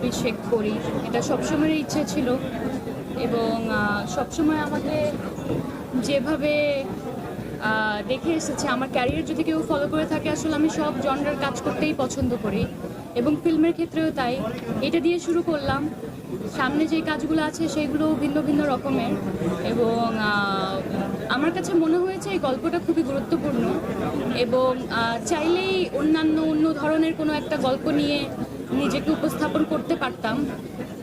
অভিষেক করি। এটা সবসময়ের ইচ্ছে ছিল এবং সবসময় আমাকে যেভাবে দেখে এসেছে, আমার ক্যারিয়ার যদি কেউ ফলো করে থাকে, আসলে আমি সব জনরার কাজ করতেই পছন্দ করি এবং ফিল্মের ক্ষেত্রেও তাই। এটা দিয়ে শুরু করলাম। সামনে যে কাজগুলো আছে, সেগুলো ভিন্ন ভিন্ন রকমের এবং আমার কাছে মনে হয়েছে এই গল্পটা খুবই গুরুত্বপূর্ণ এবং চাইলেই অন্যান্য অন্য ধরনের কোনো একটা গল্প নিয়ে নিজেকে উপস্থাপন করতে পারতাম।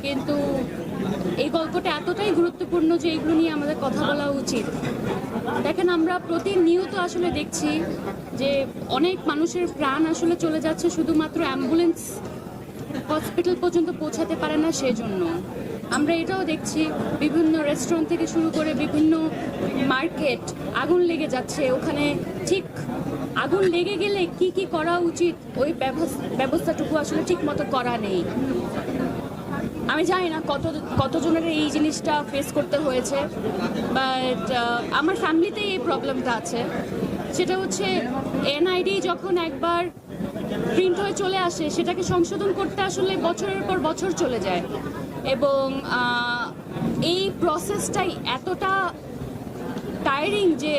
কিন্তু এই গল্পটা এতটাই গুরুত্বপূর্ণ যে এগুলো নিয়ে আমাদের কথা বলা উচিত। দেখেন, আমরা প্রতিনিয়ত আসলে দেখছি যে অনেক মানুষের প্রাণ আসলে চলে যাচ্ছে শুধুমাত্র অ্যাম্বুলেন্স হসপিটাল পর্যন্ত পৌঁছাতে পারে না সেজন্য। আমরা এটাও দেখছি বিভিন্ন রেস্টুরেন্ট থেকে শুরু করে বিভিন্ন মার্কেট আগুন লেগে যাচ্ছে। ওখানে ঠিক আগুন লেগে গেলে কি কি করা উচিত? ওই ব্যবস্থাটুকু আসলে ঠিক মতো করা নেই। আমি জানি না কত কতজনের এই জিনিসটা ফেস করতে হয়েছে বাট আমার ফ্যামিলিতেই এই প্রবলেমটা আছে। সেটা হচ্ছে এনআইডি যখন একবার প্রিন্ট হয়ে চলে আসে, সেটাকে সংশোধন করতে আসলে বছরের পর বছর চলে যায়। এবং এই প্রসেসটাই এতটা টায়ারিং যে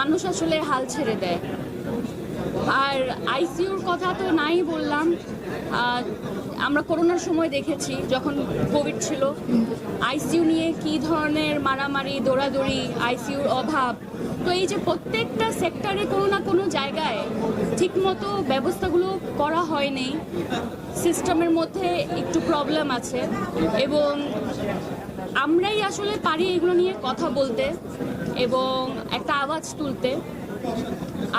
মানুষ আসলে হাল ছেড়ে দেয়। আর আইসিউর কথা তো নাই বললাম। আমরা করোনার সময় দেখেছি যখন কোভিড ছিল। আইসিইউ নিয়ে কি ধরনের মারামারি, দৌড়াদৌড়ি আইসিইউর অভাব। তো এই যে প্রত্যেকটা সেক্টরে কোনো না কোনো জায়গায় ঠিকমতো ব্যবস্থাগুলো করা হয়নি। সিস্টেমের মধ্যে একটু প্রবলেম আছে এবং আমরাই আসলে পারি এগুলো নিয়ে কথা বলতে এবং একটা আওয়াজ তুলতে।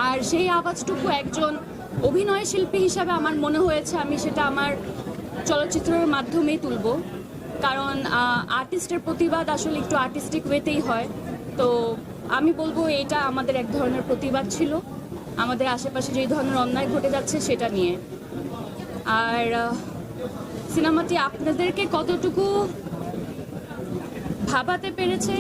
আর সেই আওয়াজটুকু একজন অভিনয় শিল্পী হিসাবে আমার মনে হয়েছে, আমি সেটা আমার চলচ্চিত্রের মাধ্যমেই তুলব। কারণ আর্টিস্টের প্রতিবাদ আসলে একটু আর্টিস্টিক ওয়েতেই হয়। তো আমি বলব এটা আমাদের এক ধরনের প্রতিবাদ ছিল। আমাদের আশেপাশে যেই ধরনের অন্যায় ঘটে যাচ্ছে সেটা নিয়ে। আর সিনেমাটি আপনাদেরকে কতটুকু ভাবাতে পেরেছে?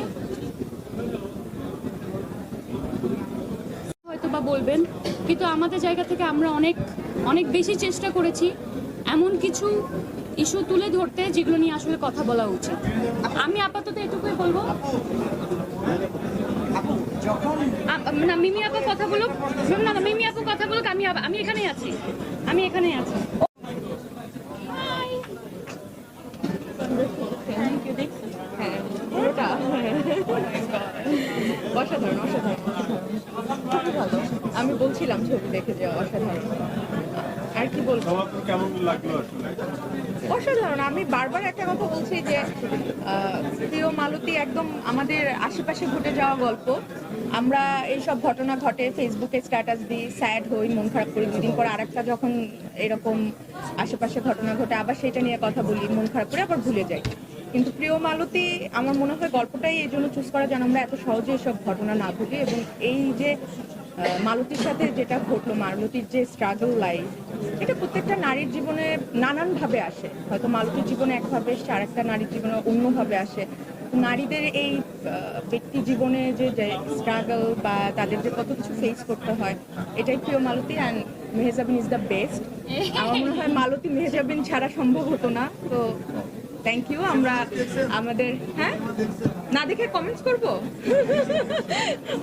হয়তো বা বলবেন, কিন্তু আমাদের জায়গা থেকে আমরা অনেক অনেক বেশি চেষ্টা করেছি এমন কিছু ইস্যু তুলে ধরতে যেগুলো নিয়ে আসলে কথা বলা উচিত। আমি আপাতত এটুকুই বলব। না, মিমি আপু কথা বলুক। না মিমি আপু কথা বলুক, আমি আমি এখানেই আছি। আমি এখানেই আছি হ্যাঁ পুরোটা অসাধারণ অসাধারণ। আমি বলছিলাম ছবি দেখে যে অসাধারণ। আর কি বলব? অসাধারণ। আমি বারবার একটা কথা বলছি যে প্রিয় মালতী, একদম আমাদের আশেপাশে ঘটে যাওয়া গল্প। আমরা এইসব ঘটনা ঘটে ফেসবুকে স্ট্যাটাস দিই স্যাড হই, মন খারাপ করি। দুদিন পর আরেকটা যখন এরকম আশেপাশে ঘটনা ঘটে, আবার সেটা নিয়ে কথা বলি, মন খারাপ করে আবার ভুলে যাই। কিন্তু প্রিয় মালতী, আমার মনে হয় গল্পটাই এই জন্য চুজ করা যেন আমরা এত সহজে এসব ঘটনা না ভুলি এবং এই যে মালতীর সাথে যেটা ঘটলো, মালতীর যে স্ট্রাগল লাইফ এটা প্রত্যেকটা নারীর জীবনে নানানভাবে আসে। হয়তো মালতীর জীবনে একভাবে এসছে, আরেকটা নারীর জীবনে অন্যভাবে আসে। নারীদের এই ব্যক্তি জীবনে যে স্ট্রাগল বা তাদের যে কত কিছু ফেস করতে হয়, এটাই প্রিয় Malati and Mehjabin is the best আমার মনে হয় মালতী, মেহেজাবিন ছাড়া সম্ভব হতো না। তো থ্যাংক ইউ আমরা আমাদের হ্যাঁ? না দেখে কমেন্টস করব?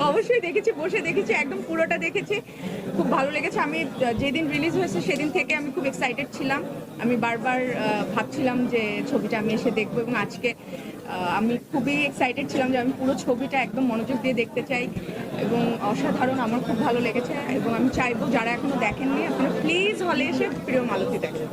অবশ্যই দেখেছি, বসে দেখেছি, একদম পুরোটা দেখেছি। খুব ভালো লেগেছে। আমি যেদিন রিলিজ হয়েছে সেদিন থেকে আমি খুব এক্সাইটেড ছিলাম। আমি বারবার ভাবছিলাম যে ছবিটা আমি এসে দেখব এবং আজকে আমি খুবই এক্সাইটেড ছিলাম যে আমি পুরো ছবিটা একদম মনোযোগ দিয়ে দেখতে চাই এবং অসাধারণ, আমার খুব ভালো লেগেছে এবং আমি চাইব যারা এখনও দেখেননি, আপনারা প্লিজ হলে এসে প্রিয় মালতী দেখেন।